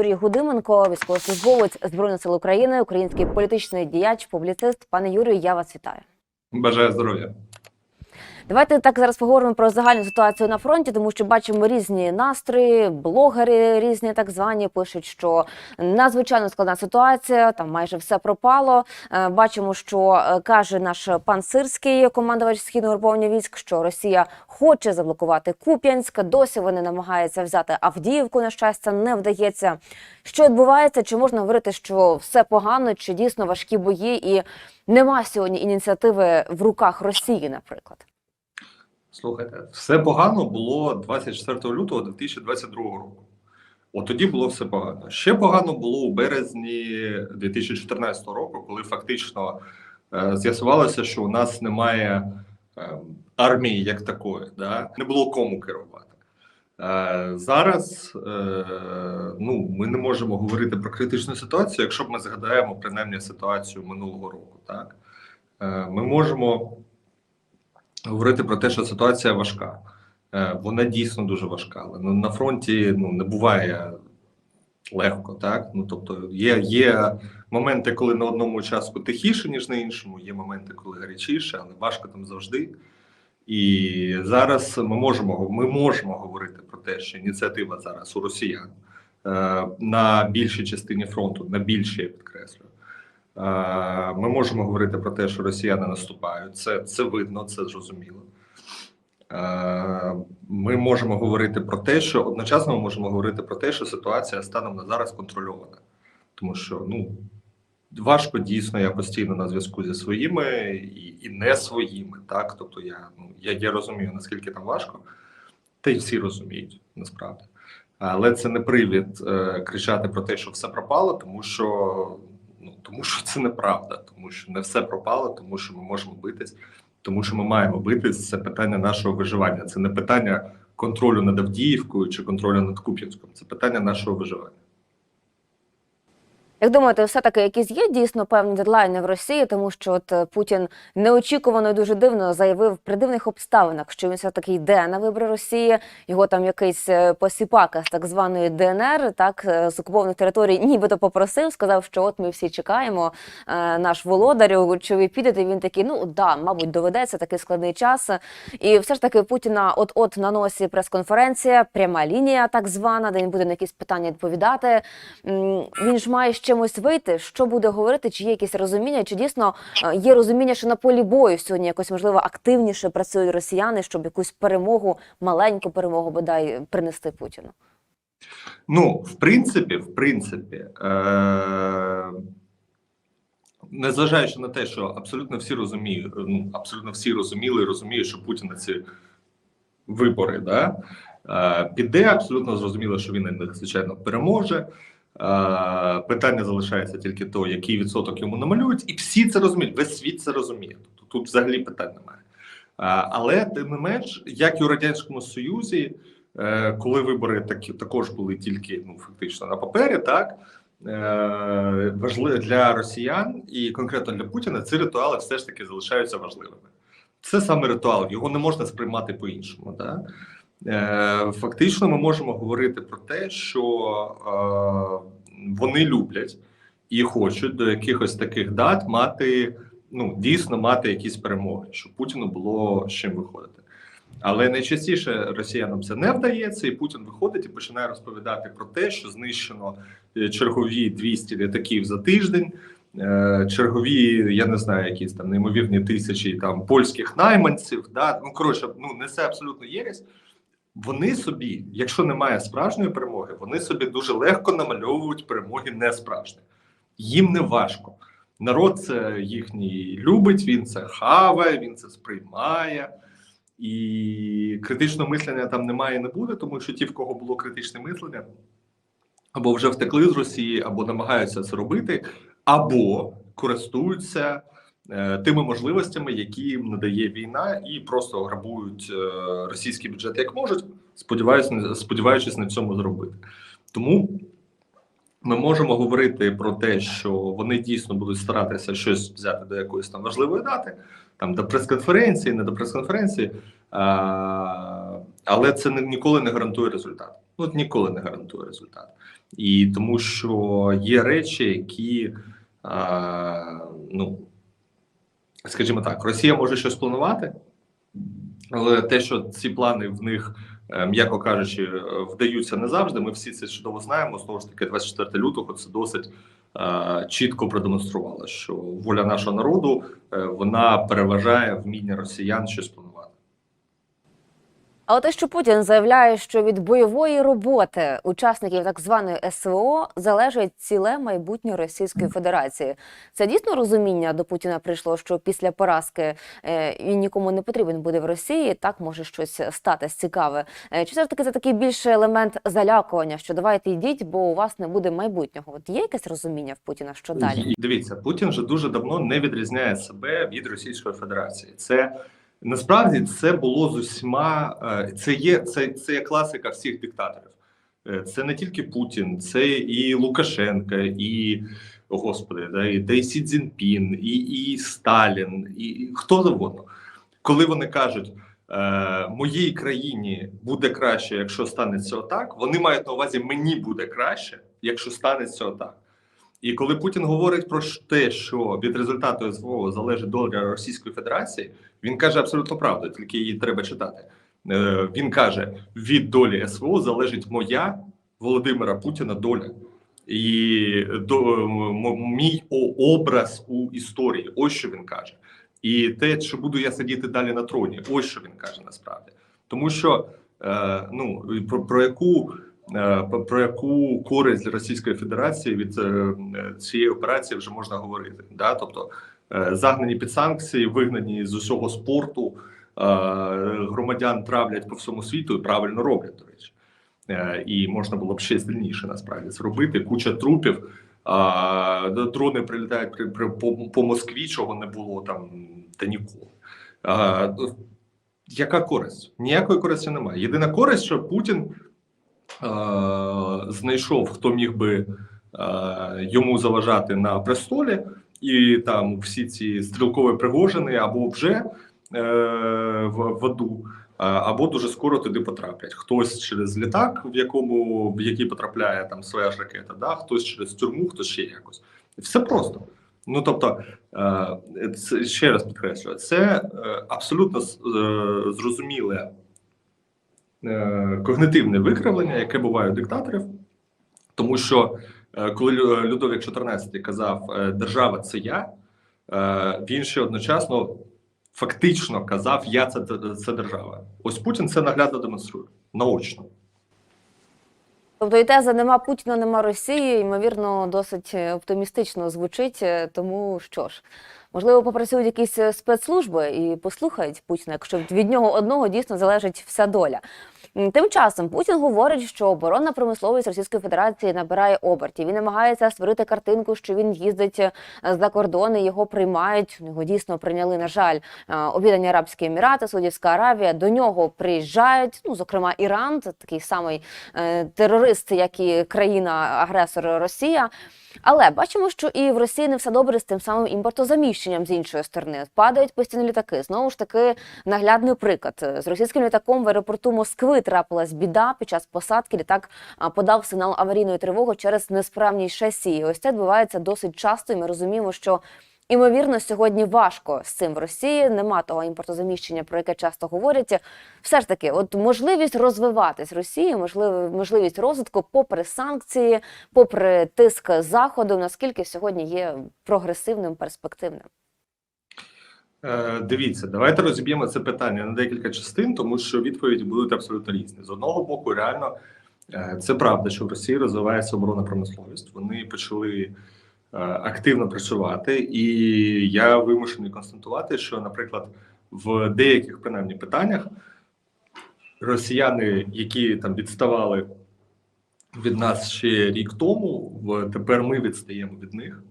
Юрій Гудименко, військовослужбовець Збройних сил України, український політичний діяч, публіцист. Пане Юрію, я вас вітаю. Бажаю здоров'я. Давайте так зараз поговоримо про загальну ситуацію на фронті, тому що бачимо різні настрої, блогери різні, так звані, пишуть, що надзвичайно складна ситуація, там майже все пропало. Е, Бачимо, що е, каже наш пан Сирський, командувач східного угруповання військ, що Росія хоче заблокувати Куп'янськ. Досі вони намагаються взяти Авдіївку. На щастя, не вдається. Що відбувається? Чи можна говорити, що все погано, чи дійсно важкі бої, і нема сьогодні ініціативи в руках Росії, наприклад? Слухайте, все погано було 24 лютого 2022 року. От тоді було все погано. Ще погано було у березні 2014 року, коли фактично е, з'ясувалося, що у нас немає е, армії як такої, да? не було кому керувати. Е, зараз е, ну, ми не можемо говорити про критичну ситуацію, якщо б ми згадаємо принаймні ситуацію минулого року. Так? Е, ми можемо говорити про те, що ситуація важка. Е, Вона дійсно дуже важка. Але на фронті ну, не буває легко, так? Ну, тобто є, є моменти, коли на одному участку тихіше, ніж на іншому, є моменти, коли гарячіше, але важко там завжди. І зараз ми можемо, ми можемо говорити про те, що ініціатива зараз у росіян е, на більшій частині фронту, на більшій, я підкреслюю. Е, Ми можемо говорити про те, що росіяни наступають. Це, це видно, це зрозуміло. Е, Ми можемо говорити про те, що одночасно ми можемо говорити про те, що ситуація станом на зараз контрольована, тому що ну важко дійсно. Я постійно на зв'язку зі своїми і, і не своїми. Так, тобто, я ну я, я розумію наскільки там важко, та й всі розуміють насправді. Але це не привід е, кричати про те, що все пропало, тому що тому, що це неправда, тому що не все пропало, тому що ми можемо битись, тому що ми маємо битись. Це питання нашого виживання. Це не питання контролю над Авдіївкою чи контролю над Куп'янськом. Це питання нашого виживання. Як думаєте, все-таки якісь є дійсно певні дедлайни в Росії, тому що от е, Путін неочікувано і дуже дивно заявив при дивних обставинах, що він все-таки йде на вибори Росії. Його там якийсь е, посіпака з так званої ДНР, так е, з окупованих територій, нібито попросив, сказав, що от ми всі чекаємо наш володарю, чи ви підете. Він такий, ну да, мабуть, доведеться такий складний час. І все ж таки Путіна от-от на носі прес-конференція, пряма лінія, так звана, де він буде на якісь питання відповідати. Він ж має з чимось вийти. Що буде говорити? Чи є якесь розуміння? Чи дійсно е, є розуміння, що на полі бою сьогодні якось можливо активніше працюють росіяни, щоб якусь перемогу, маленьку перемогу бодай принести Путіну? Ну, в принципі, в принципі, е- незважаючи на те, що абсолютно всі розуміють, ну абсолютно всі розуміли розуміють, що Путін на ці вибори, да, е- піде абсолютно зрозуміло, що він на звичайно переможе. Е, Питання залишається тільки то, який відсоток йому намалюють, і всі це розуміють. Весь світ це розуміє. Тобто тут взагалі питань немає. Е, Але тим не менш, як і у радянському Союзі, е, коли вибори такі також були тільки ну фактично на папері, так важливо для росіян і конкретно для Путіна ці ритуали все ж таки залишаються важливими. Це саме ритуал, його не можна сприймати по-іншому. Да? Е, Фактично, ми можемо говорити про те, що е, вони люблять і хочуть до якихось таких дат мати ну дійсно мати якісь перемоги, щоб Путіну було з чим виходити. Але найчастіше росіянам це не вдається, і Путін виходить і починає розповідати про те, що знищено е, чергові 200 літаків за тиждень, чергові, я не знаю, якісь там неймовірні тисячі там польських найманців. Да? Ну коротше, ну несе абсолютно єресь. Вони собі, якщо немає справжньої перемоги, вони собі дуже легко намальовують перемоги не справжні. Їм не важко. Народ це їхній любить, він це хаває, він це сприймає. І критичного мислення там немає і не буде, тому що ті, в кого було критичне мислення, або вже втекли з Росії, або намагаються це робити, або користуються тими можливостями, які їм надає війна, і просто грабують е, російський бюджет як можуть, сподіваюся, сподіваючись на цьому зробити. Тому ми можемо говорити про те, що вони дійсно будуть старатися щось взяти до якоїсь там важливої дати, там до прес-конференції, не до прес-конференції, а, але це ніколи не гарантує результат. ну от ніколи не гарантує результат. І тому що є речі, які а, ну скажімо так, Росія може щось планувати, але те, що ці плани в них, е, м'яко кажучи, е, вдаються не завжди. Ми всі це чудово знаємо. Знову ж таки, 24 лютого це досить е, чітко продемонструвало, що воля нашого народу е, вона переважає вміння росіян щось планувати. Але те, що Путін заявляє, що від бойової роботи учасників так званої СВО залежить ціле майбутнє Російської Федерації, це дійсно розуміння до Путіна прийшло, що після поразки е, він нікому не потрібен буде в Росії. Так може щось статись цікаве. Е, Чи все ж таки це такий більший елемент залякування, що давайте йдіть, бо у вас не буде майбутнього? От є якесь розуміння в Путіна, що далі? Дивіться, Путін вже дуже давно не відрізняє себе від Російської Федерації. Це насправді це було з усіма. е, Це є це, це є класика всіх диктаторів. Е, Це не тільки Путін, це і Лукашенка, і господи, да, і, та й Сі Цзіньпін, і, і Сталін, і, і хто завгодно. Коли вони кажуть. е, Моїй країні буде краще, якщо станеться отак. Вони мають на увазі мені буде краще, якщо станеться отак. І коли Путін говорить про те, що від результату СВО залежить доля Російської Федерації, він каже абсолютно правду, тільки її треба читати. Е, Він каже: від долі СВО залежить моя Володимира Путіна доля. І до мій образ у історії. Ось що він каже. І те, чи буду я сидіти далі на троні, ось що він каже насправді. Тому що е, ну про, про яку про- про яку користь для Російської Федерації від е, е, цієї операції вже можна говорити. Да? Тобто е, загнані під санкції, вигнані з усього спорту, е, громадян травлять по всьому світу і правильно роблять, до речі. Е, І можна було б ще сильніше насправді зробити. Куча трупів. Дрони прилітають при, при, по, Москві, чого не було там та ніколи. Яка користь? Ніякої користі немає. Єдина користь, що Путін знайшов, хто міг би йому заважати на престолі, і там всі ці стрілкові пригожини або вже е, в, в аду, або дуже скоро туди потраплять. Хтось через літак, в якому в який потрапляє там своя ж ракета, да? хтось через тюрму, хтось ще якось. Все просто. Ну тобто, е, ще раз підкреслюю, це е, абсолютно е, зрозуміле е, когнитивне викривлення, яке буває у диктаторів, тому що е, коли Лю- Людовік XIV казав е, держава це я, е, він ще одночасно фактично казав Я це, це держава. Ось Путін це наглядно демонструє наочно. Тобто і теза нема Путіна, нема Росії, ймовірно, досить е, оптимістично звучить. е, Тому що ж, можливо, попрацюють якісь е, спецслужби і послухають Путіна, якщо від нього одного дійсно залежить вся доля. Тим часом Путін говорить, що оборонна промисловість Російської Федерації набирає обертів. Він намагається створити картинку, що він їздить е, за кордони, його приймають. Його дійсно прийняли, на жаль, е, Об'єднані Арабські Емірати, Саудівська Аравія. До нього приїжджають. Ну, зокрема, Іран, такий самий терорист, як і країна-агресор Росія. Але бачимо, що і в Росії не все добре з тим самим імпортозаміщенням з іншої сторони. Падають постійно літаки. Знову ж таки, наглядний приклад з російським літаком в аеропорту Москви трапилась біда. Під час посадки літак подав сигнал аварійної тривоги через несправність шасі. Ось це відбувається досить часто, і ми розуміємо, що. Імовірно, сьогодні важко з цим в Росії. Нема того імпортозаміщення, про яке часто говорять. Все ж таки, от можливість розвиватись Росії, можливо, можливість розвитку, попри санкції, попри тиск заходу, наскільки сьогодні є прогресивним, перспективним. Е, Дивіться, давайте розіб'ємо це питання на декілька частин, тому що відповіді будуть абсолютно різні. З одного боку, реально е, це правда, що в Росії розвивається оборонна промисловість. Вони почали активно працювати, і я вимушений констатувати, що, наприклад, в деяких принаймні питаннях росіяни, які там відставали від нас ще рік тому, тепер ми відстаємо від них.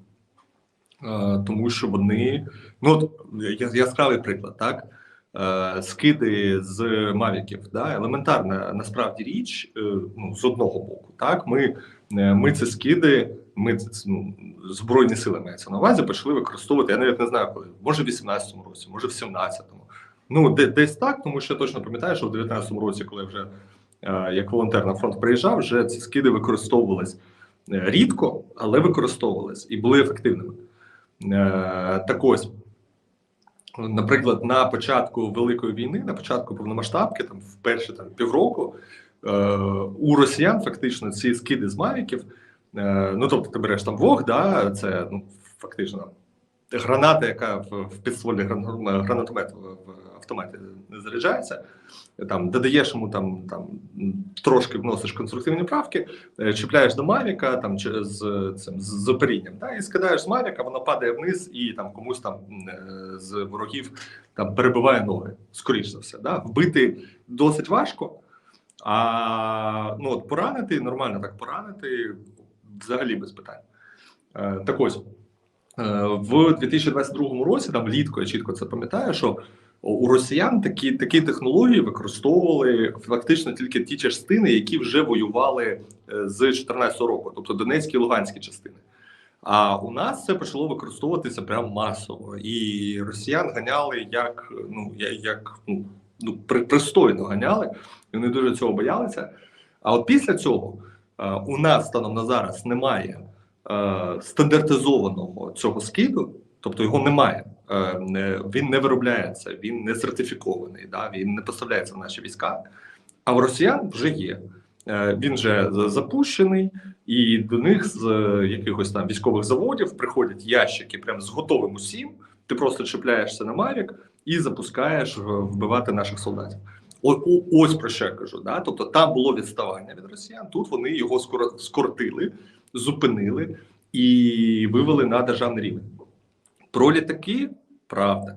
Е, тому що вони ну от яскравий приклад, так? Е, скиди з мавіків, да, елементарна насправді річ, е, ну з одного боку, так? Ми, е, ми ці скиди, ми ну, збройні сили мається на увазі, почали використовувати. Я навіть не знаю, коли може в 18-му році, може в 17-му. Ну де, десь так, тому що я точно пам'ятаю, що в 19-му році, коли вже е, як волонтер на фронт приїжджав, вже ці скиди використовувались е, рідко, але використовувались і були ефективними. Е, Так ось, наприклад, на початку Великої війни, на початку повномасштабки, там в перші там півроку, е, у росіян фактично ці скиди з мавіків. Е, ну тобто, ти береш там вог, да, це ну, фактично граната, яка в, в підствольний гранатомет в, автоматі не заряджається. Там додаєш йому там, там трошки вносиш конструктивні правки, е, чіпляєш до Мавіка там з цим з, з оперінням, да, і скидаєш з Мавіка, воно падає вниз і там комусь там е, з ворогів там перебиває ноги. Скоріше за все, да. Вбити досить важко. А ну от поранити, нормально так поранити, взагалі без питань. Е, так ось е, в 2022 році, там влітку, я чітко це пам'ятаю, що у росіян такі, такі технології використовували фактично тільки ті частини, які вже воювали е, з 2014 року, тобто Донецькі і Луганські частини. А у нас це почало використовуватися прям масово, і росіян ганяли як ну як ну, ну пристойно ганяли, і вони дуже цього боялися. А от після цього у нас станом на зараз немає е, стандартизованого цього скиду, тобто його немає. Е, Він не виробляється, він не сертифікований, да, він не поставляється в наші війська. А в росіян вже є. Е, Він вже запущений, і до них з е, якихось там військових заводів приходять ящики прям з готовим усім. Ти просто чіпляєшся на Мавік і запускаєш е, вбивати наших солдатів. Ось про що я кажу. Да? Тобто там було відставання від росіян. Тут вони його скоротили, зупинили і вивели на державний рівень. Про літаки правда.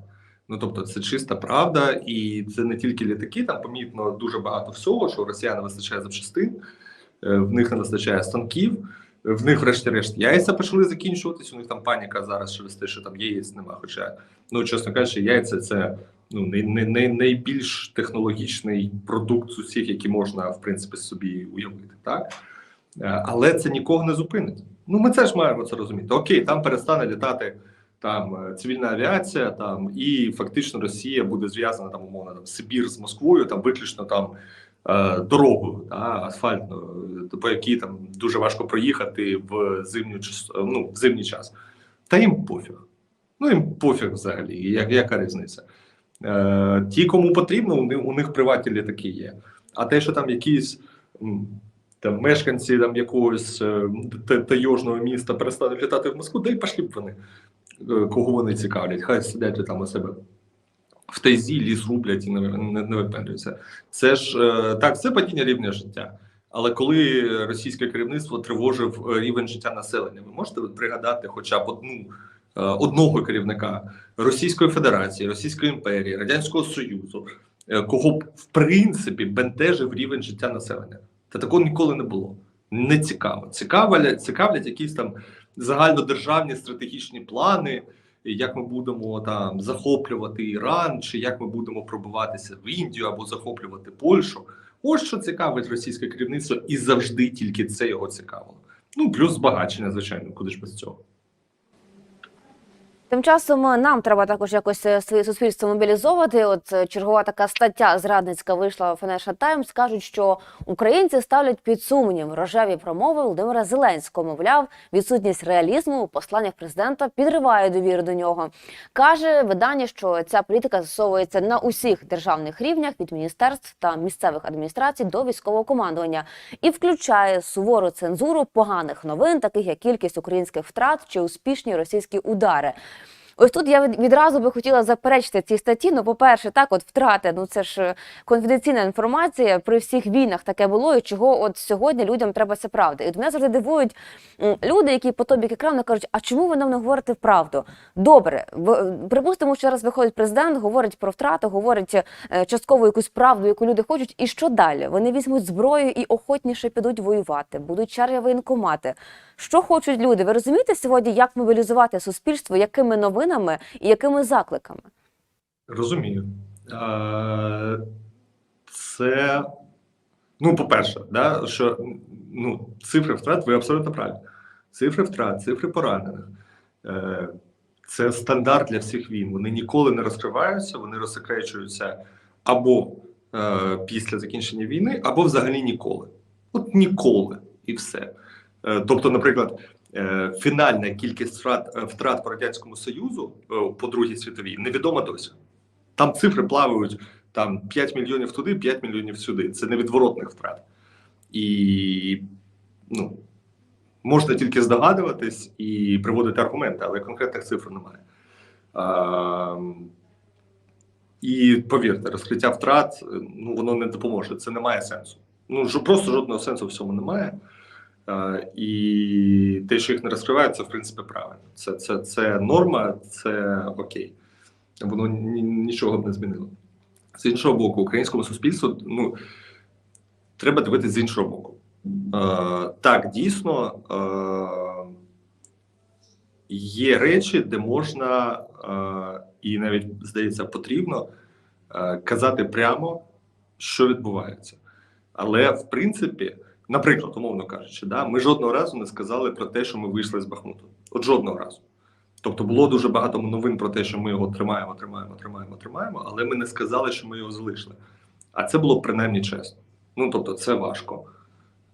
Ну тобто, це чиста правда, і це не тільки літаки, там помітно дуже багато всього, що росіян не вистачає запчастин, е, в них не вистачає станків, в них, врешті-решт, яйця почали закінчуватись. У них там паніка зараз через те, що там яєць нема. Хоча, ну чесно кажучи, яйця це ну не, не, не найбільш технологічний продукт з усіх, які можна в принципі собі уявити, так Е, але це нікого не зупинить. Ну ми це ж маємо це розуміти. Окей, там перестане літати там е, цивільна авіація, там і фактично Росія буде зв'язана там умовно там Сибір з Москвою, там виключно там е, дорогою, та, асфальтною, по якій там дуже важко проїхати в зимню ну, в зимній час. Та їм пофіг. Ну їм пофіг взагалі, яка різниця? Е, ті, кому потрібно, у них, у них приватні літаки є. А те, що там якісь там мешканці там якогось е, та- тайожного міста перестануть літати в Москву, да й пошли б вони, е, кого вони цікавлять. Хай сидять там у себе в тайзі, ліс рублять і не, не, не випендрюються. Це ж е, так, це падіння рівня життя. Але коли російське керівництво тривожив рівень життя населення, ви можете пригадати хоча б одну одного керівника Російської Федерації, Російської імперії, Радянського Союзу, е, кого б в принципі бентежив рівень життя населення? Та такого ніколи не було. Не цікаво. Цікавлять, цікавлять якісь там загальнодержавні стратегічні плани, як ми будемо там захоплювати Іран, чи як ми будемо пробиватися в Індію або захоплювати Польщу. Ось що цікавить російське керівництво, і завжди тільки це його цікавило. Ну плюс збагачення, звичайно, куди ж без цього. Тим часом е, нам треба також якось е, своє суспільство мобілізовувати. От е, чергова така стаття зрадницька вийшла в Financial Times. Кажуть, що українці ставлять під сумнів рожеві промови Володимира Зеленського. Мовляв, відсутність реалізму у посланнях президента підриває довіру до нього. Каже видання, що ця політика застосовується на усіх державних рівнях від міністерств та місцевих адміністрацій до військового командування і включає сувору цензуру поганих новин, таких як кількість українських втрат чи успішні російські удари. Ось тут я відразу би хотіла заперечити ці статті. Ну, по-перше, так, от втрати, ну це ж е, конфіденційна інформація. При всіх війнах таке було, і чого от сьогодні людям треба це правда. І от мене завжди дивують люди, які по тобі екрану кажуть, а чому ви нам не говорите правду? Добре, в- припустимо, що зараз виходить президент, говорить про втрати, говорить е, частково якусь правду, яку люди хочуть. І що далі? Вони візьмуть зброю і охотніше підуть воювати, будуть черги воєнкомати. Що хочуть люди? Ви розумієте сьогодні, як мобілізувати суспільство, якими новинами і якими закликами? Розумію. Це, ну, по-перше, да, що ну, цифри втрат, ви абсолютно праві. Цифри втрат, цифри поранених. Е, Це стандарт для всіх війн. Вони ніколи не розкриваються, вони розсекречуються або е, після закінчення війни, або взагалі ніколи. От ніколи і все. Е, тобто, наприклад, фінальна кількість втрат, е, втрат по радянському союзу е, по другій світовій невідома досі. Там цифри плавають там 5 мільйонів туди, 5 мільйонів сюди. Це невідворотних втрат. І ну, можна тільки здогадуватись і приводити аргументи, але конкретних цифр немає. А, і повірте, розкриття втрат ну, воно не допоможе. Це не має сенсу. Ну, просто жодного сенсу в цьому немає. І те, що їх не розкривають, це в принципі правильно. Це, це, це норма, це окей. Воно ні- нічого б не змінило. З іншого боку, українському суспільству ну, треба дивитися з іншого боку. Е, так, дійсно е, є речі, де можна е, і навіть здається потрібно е, казати прямо, що відбувається. Але в принципі, наприклад, умовно кажучи, да, ми жодного разу не сказали про те, що ми вийшли з Бахмуту. От жодного разу. Тобто було дуже багато новин про те, що ми його тримаємо, тримаємо, тримаємо, тримаємо, але ми не сказали, що ми його залишили. А це було принаймні чесно. Ну тобто, це важко.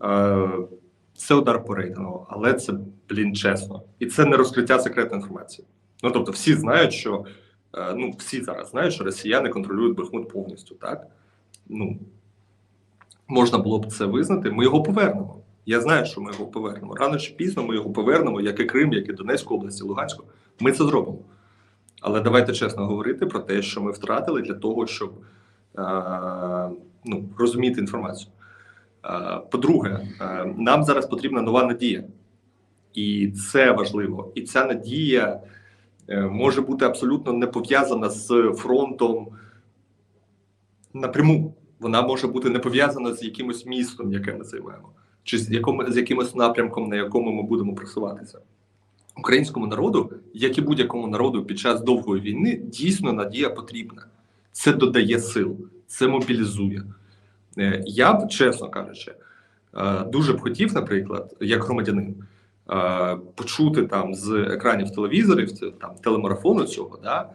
Е, Це удар по рейтингу, але це, блін, чесно. І це не розкриття секретної інформації. Ну тобто, всі знають, що е, ну всі зараз знають, що росіяни контролюють Бахмут повністю, так? Ну можна було б це визнати. Ми його повернемо. Я знаю, що ми його повернемо. Рано чи пізно ми його повернемо, як і Крим, як і Донецьку область, і Луганську. Ми це зробимо. Але давайте чесно говорити про те, що ми втратили для того, щоб е, ну, розуміти інформацію. Е, По-друге, е, нам зараз потрібна нова надія, і це важливо. І ця надія е, може бути абсолютно не пов'язана з фронтом напряму. Вона може бути не пов'язана з якимось містом, яке ми займаємо, чи з якому з якимось напрямком, на якому ми будемо просуватися. Українському народу, як і будь-якому народу під час довгої війни, дійсно надія потрібна. Це додає сил, це мобілізує. Е, Я б, чесно кажучи, е, дуже б хотів, наприклад, як громадянин, е, почути там з екранів телевізорів, там телемарафону цього, да,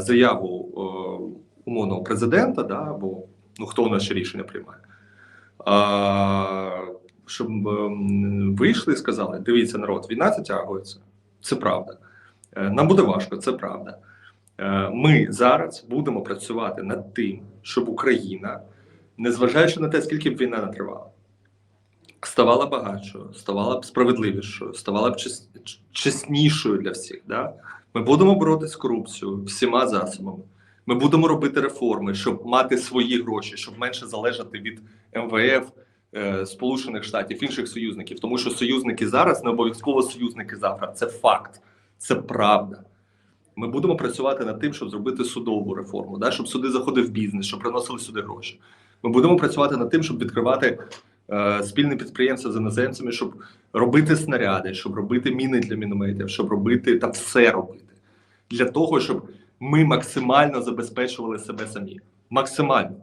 заяву умовного президента, да, або ну хто ще рішення приймає. А, щоб ем, вийшли і сказали: дивіться, народ, війна затягується. Це правда. Е, Нам буде важко, це правда. Е, Ми зараз будемо працювати над тим, щоб Україна, незважаючи на те, скільки б війна не тривала, ставала багатшою, ставала б справедливішою, ставала б чеснішою для всіх. Да? Ми будемо боротися з корупцією всіма засобами. Ми будемо робити реформи, щоб мати свої гроші, щоб менше залежати від МВФ, е, Сполучених Штатів, інших союзників, тому що союзники зараз не обов'язково союзники завтра. Це факт, це правда. Ми будемо працювати над тим, щоб зробити судову реформу, да? щоб суди заходив бізнес, щоб приносили сюди гроші. Ми будемо працювати над тим, щоб відкривати е, спільне підприємства з іноземцями, щоб робити снаряди, щоб робити міни для мінометів, щоб робити та все робити для того, щоб ми максимально забезпечували себе самі. Максимально.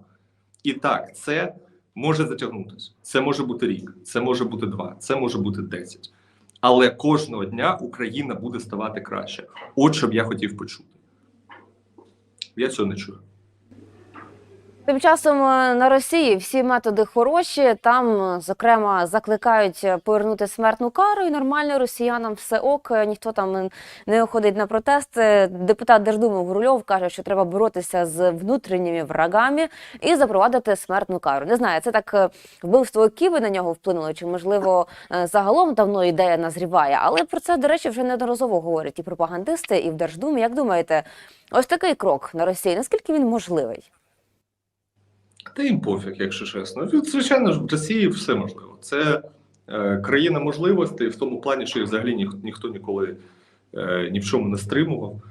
І так, це може затягнутися. Це може бути рік, це може бути два, це може бути десять. Але кожного дня Україна буде ставати краще. От що б я хотів почути. Я цього не чую. Тим часом е, на Росії всі методи хороші. Там, е, зокрема, закликають е, повернути смертну кару, і нормально росіянам все ок. Ніхто там не ходить на протести. Депутат Держдуми Гурульов каже, що треба боротися з внутрішніми врагами і запровадити смертну кару. Не знаю, це так вбивство Киви на нього вплинуло, чи можливо загалом давно ідея назріває. Але про це, до речі, вже неодноразово говорять і пропагандисти, і в Держдумі. Як думаєте, ось такий крок на Росії? Наскільки він можливий? Та їм пофіг, якщо чесно. Ну, Звичайно ж, в Росії все можливо. Це е, країна можливостей в тому плані, що їх взагалі ніх, ніхто ніколи е, ні в чому не стримував.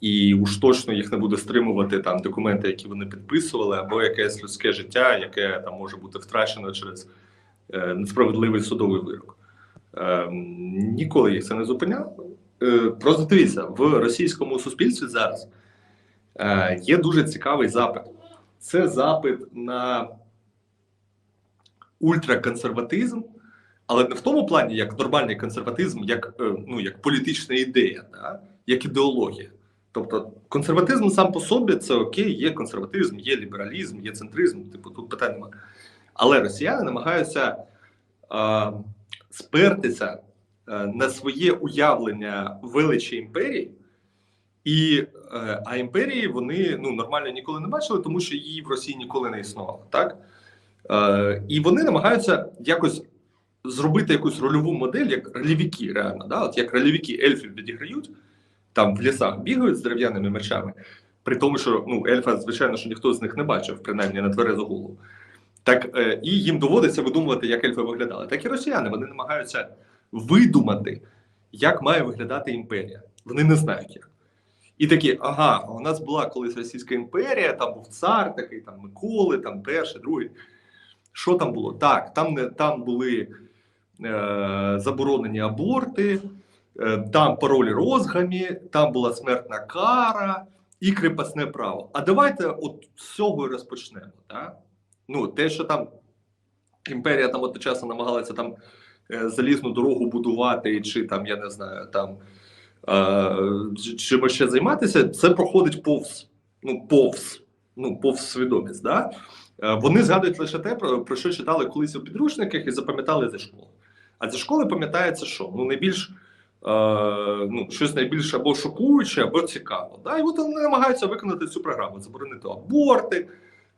І уж точно їх не буде стримувати там документи, які вони підписували, або якесь людське життя, яке там може бути втрачено через е, несправедливий судовий вирок. Е, ніколи їх це не зупиняло. Е, просто дивіться, в російському суспільстві зараз е, є дуже цікавий запит це запит на ультраконсерватизм, але не в тому плані, як нормальний консерватизм, як, е, ну, як політична ідея, да? як ідеологія. Тобто, консерватизм сам по собі це окей, є консерватизм, є лібералізм, є центризм, типу тут питань немає. Але росіяни намагаються е, спертися на своє уявлення величі імперії, і, е, а імперії вони ну, нормально ніколи не бачили, тому що її в Росії ніколи не існувало. Так? Е, і вони намагаються якось зробити якусь рольову модель, як рольовики, реально. Да? От як рольовики ельфів відіграють, там в лісах бігають з дерев'яними мечами, при тому, що ну, ельфа, звичайно, що ніхто з них не бачив, принаймні на тверезу голову. Так е, і їм доводиться видумувати, як ельфи виглядали. Так і росіяни вони намагаються видумати, як має виглядати імперія. Вони не знають як. І такі, ага, у нас була колись Російська імперія, там був цар такий, там Миколи, там перший, другий. Що там було? Так, там там були е, заборонені аборти, е, там паролі розгамі, там була смертна кара і крепосне право. А давайте от з цього і розпочнемо. Так? Ну, те, що там імперія там одночасно намагалася там е, залізну дорогу будувати, чи там, я не знаю, там е, ч- ще займатися, це проходить повз. Ну, повз, ну, повз свідомість. Да? Е, Вони згадують лише те, про, що читали колись у підручниках і запам'ятали зі школи. А зі школи пам'ятається, що ну найбільш е, ну, щось найбільш або шокуюче, або цікаво. Да? І от вони намагаються виконати цю програму: заборонити аборти,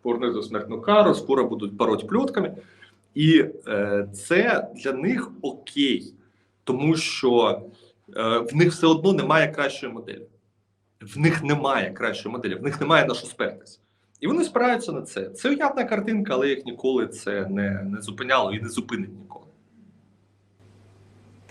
повернути смертну кару, скоро будуть пароть пльотками. І е, це для них окей, тому що в них все одно немає кращої моделі. В них немає кращої моделі, в них немає на що спертись. І вони спираються на це. Це уявна картинка, але їх ніколи це не, не зупиняло і не зупинить ніколи.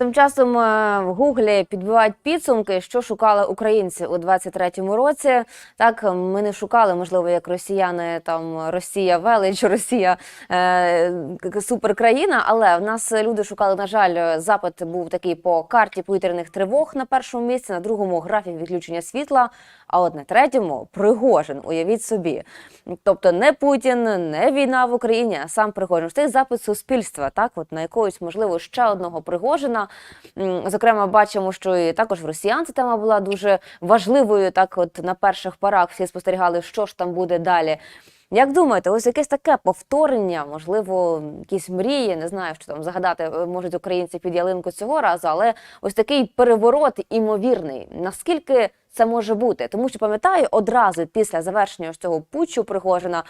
Тим часом е, в Гуглі підбивають підсумки, що шукали українці у 23-му році. Так ми не шукали, можливо, як росіяни там Росія велич, Росія е, суперкраїна. Але в нас люди шукали, на жаль, запит був такий по карті повітряних тривог на першому місці, на другому графік відключення світла. А от на третьому Пригожин. Уявіть собі. Тобто не Путін, не війна в Україні, а сам Пригожин. Це запит суспільства, так от на якогось можливо ще одного Пригожина. Зокрема, бачимо, що і також в росіян ця тема була дуже важливою. Так, от на перших порах всі спостерігали, що ж там буде далі. Як думаєте, ось якесь таке повторення, можливо, якісь мрії, не знаю, що там загадати е, можуть українці під ялинку цього разу, але ось такий переворот імовірний. Наскільки це може бути? Тому що пам'ятаю, одразу після завершення цього путчу Пригожина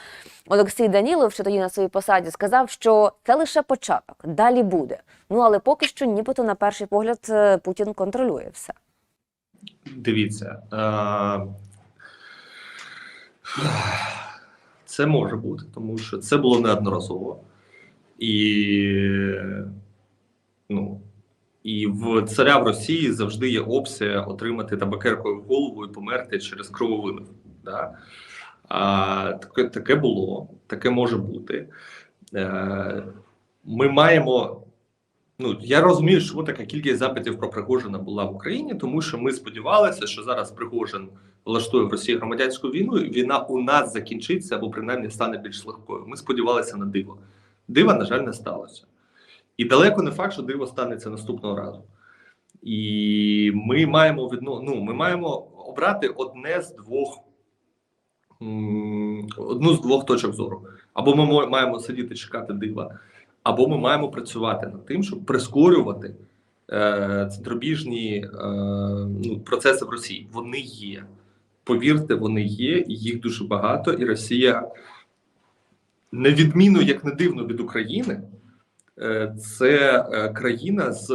Олексій Данілов, що тоді на своїй посаді, сказав, що це лише початок, далі буде. Ну але поки що, нібито на перший погляд, е, Путін контролює все. Дивіться. Е- це може бути, тому що це було неодноразово. І, ну, і в царя в Росії завжди є опція отримати табакеркою голову і померти через крововилив. Да? А, таке, таке було, таке може бути. Е, ми маємо. Ну, я розумію, чому така кількість запитів про Пригожина була в Україні, тому що ми сподівалися, що зараз Пригожин влаштує в Росії громадянську війну, і війна у нас закінчиться або принаймні стане більш легкою. Ми сподівалися на диво. Дива, на жаль, не сталося. І далеко не факт, що диво станеться наступного разу. І ми маємо відно... ну, ми маємо обрати одне з двох одну з двох точок зору. Або ми маємо сидіти чекати дива, або ми маємо працювати над тим, щоб прискорювати е, центробіжні е, ну, процеси в Росії. Вони є. Повірте, вони є, і їх дуже багато. І Росія, не відмінно, як не дивно від України, це е, країна з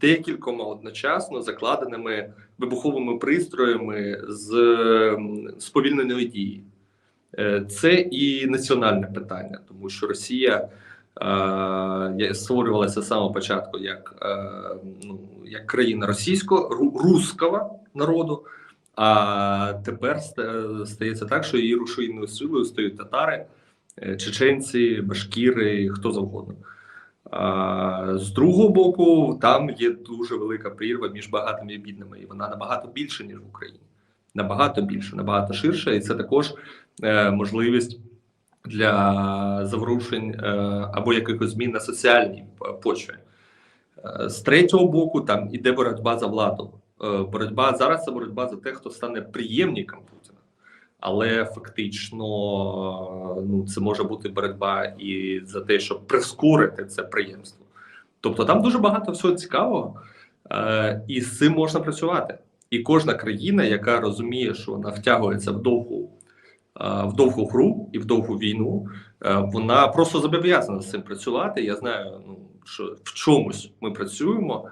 декількома одночасно закладеними вибуховими пристроями з сповільненої дії. Е, Це і національне питання, тому що Росія е, створювалася з самого початку як, е, ну, як країна російського ру- русского народу. А тепер стається так, що її рушійною силою стають татари, е, чеченці, башкіри, хто завгодно. З другого боку, там є дуже велика прірва між багатими і бідними, і вона набагато більше, ніж в Україні. Набагато більше, набагато ширше, і це також е, можливість для заворушень е, або якихось змін на соціальній почві. Е, з третього боку, там іде боротьба за владу е, боротьба зараз це боротьба за те, хто стане приємником. Але фактично ну, це може бути боротьба і за те, щоб прискорити це приємство. Тобто там дуже багато всього цікавого, е, і з цим можна працювати. І кожна країна, яка розуміє, що вона втягується в довгу, е, в довгу гру і в довгу війну, е, вона просто зобов'язана з цим працювати. Я знаю, ну що в чомусь ми працюємо.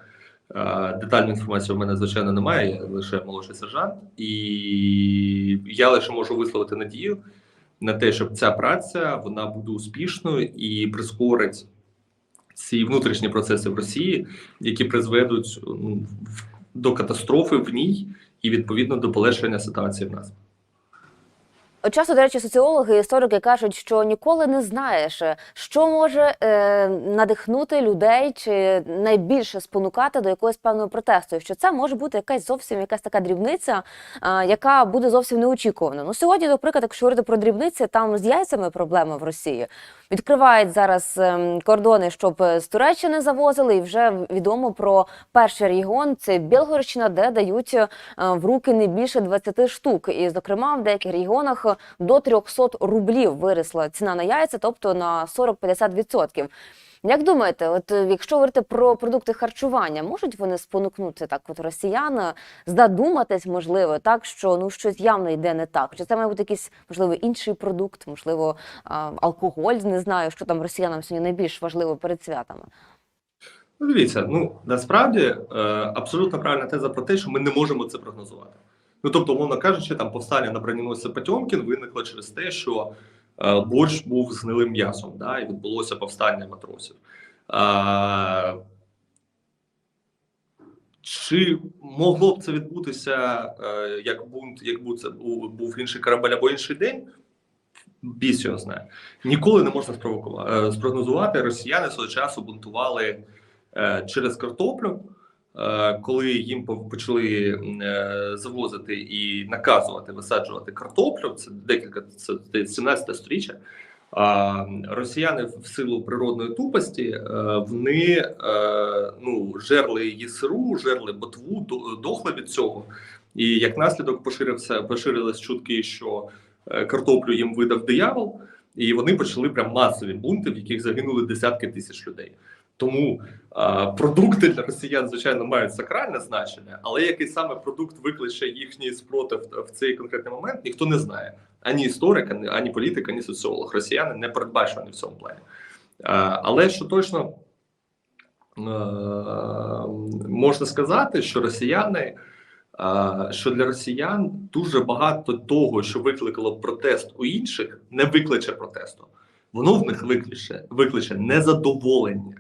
Е, Детальної інформації в мене звичайно немає, я лише молодший сержант, і я лише можу висловити надію на те, щоб ця праця вона буде успішною і прискорить ці внутрішні процеси в Росії, які призведуть до катастрофи в ній і відповідно до полегшення ситуації в нас. Часто, до речі, соціологи, історики кажуть, що ніколи не знаєш, е, що може е, надихнути людей чи найбільше спонукати до якогось певного протесту. І що це може бути якась зовсім якась така дрібниця, е, яка буде зовсім неочікувана. Ну сьогодні, наприклад, якщо говорити про дрібниці, там з яйцями проблема в Росії. Відкривають зараз ем, кордони, щоб е, з Туреччини завозили, і вже відомо про перший регіон це Білгородщина, де дають е, в руки не більше 20 штук. І, зокрема, в деяких регіонах до 300 рублів виросла ціна на яйця, тобто на 40-50%. Як думаєте, от е, якщо говорити про продукти харчування, можуть вони спонукнути так, от росіян е, задуматись, можливо, так що ну щось явно йде не так? Чи це має бути якийсь можливо інший продукт, можливо, алкоголь? Не знаю, що там росіянам сьогодні найбільш важливо перед святами. Ну, дивіться, ну насправді е, абсолютно правильна теза про те, що ми не можемо це прогнозувати. Ну тобто, умовно кажучи, там повстання на броненосці Потьомкін виникло через те, що е, борщ був гнилим м'ясом, да, і відбулося повстання матросів. Е, чи могло б це відбутися е, як бунт, якби це був, був інший корабель або інший день? Біс його знає. Ніколи не можна спровокувати е, спрогнозувати. Росіяни свого часу бунтували е, через картоплю, коли їм по- почали е, завозити і наказувати висаджувати картоплю. Це декілька це здається, 17 сторіччя. А росіяни в силу природної тупості е, вони е, ну жерли її сиру, жерли ботву, до- дохли від цього. І як наслідок поширився поширились чутки, що е, картоплю їм видав диявол, і вони почали прям масові бунти, в яких загинули десятки тисяч людей. Тому продукти для росіян, звичайно, мають сакральне значення, але який саме продукт викличе їхній спротив в цей конкретний момент, ніхто не знає. Ані історик, ані, політик, ані соціолог. Росіяни не передбачені в цьому плані. Але що точно можна сказати, що росіяни. Що для росіян дуже багато того, що викликало протест у інших, не викличе протесту. Воно в них викличе, викличе незадоволення.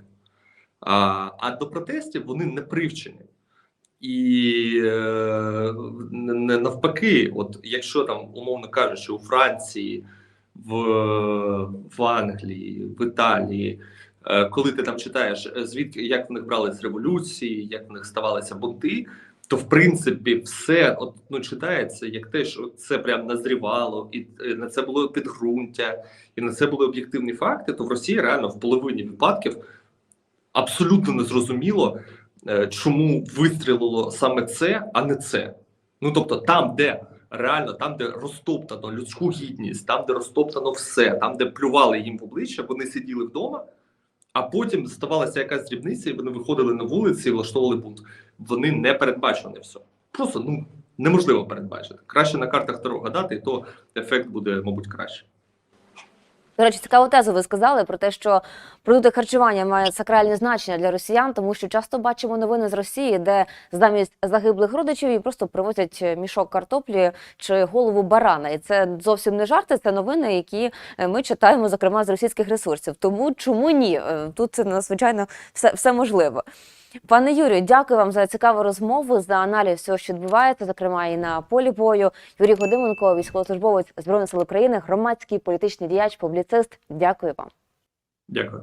А, а до протестів вони не привчені. І е, не- навпаки, от якщо там, умовно кажучи, у Франції, в, в Англії, в Італії, е, коли ти там читаєш, е, звідки як в них брались революції, як в них ставалися бунти, то в принципі все от, ну, читається як те, що це прям назрівало, і на це було підґрунтя, і на це були об'єктивні факти. То в Росії реально в половині випадків абсолютно незрозуміло, е, чому вистрілило саме це, а не це. Ну тобто, там, де реально, там, де розтоптано людську гідність, там, де розтоптано все, там, де плювали їм в обличчя, вони сиділи вдома. А потім ставалася якась дрібниця, і вони виходили на вулиці і влаштовували бунт. Вони не передбачені все. Просто ну неможливо передбачити. Краще на картах Таро гадати, і то ефект буде, мабуть, краще. До речі, цікаву тезу ви сказали про те, що продукти харчування мають сакральне значення для росіян, тому що часто бачимо новини з Росії, де замість загиблих родичів їй просто привозять мішок картоплі чи голову барана. І це зовсім не жарти, це новини, які е, ми читаємо, зокрема з російських ресурсів. Тому чому ні? Е, Тут надзвичайно все, все можливо. Пане Юрію, дякую вам за цікаву розмову, за аналіз всього, що відбувається, зокрема і на полі бою. Юрій Годименко, військовослужбовець Збройних сил України, громадський політичний діяч, публіцист. Дякую вам. Дякую.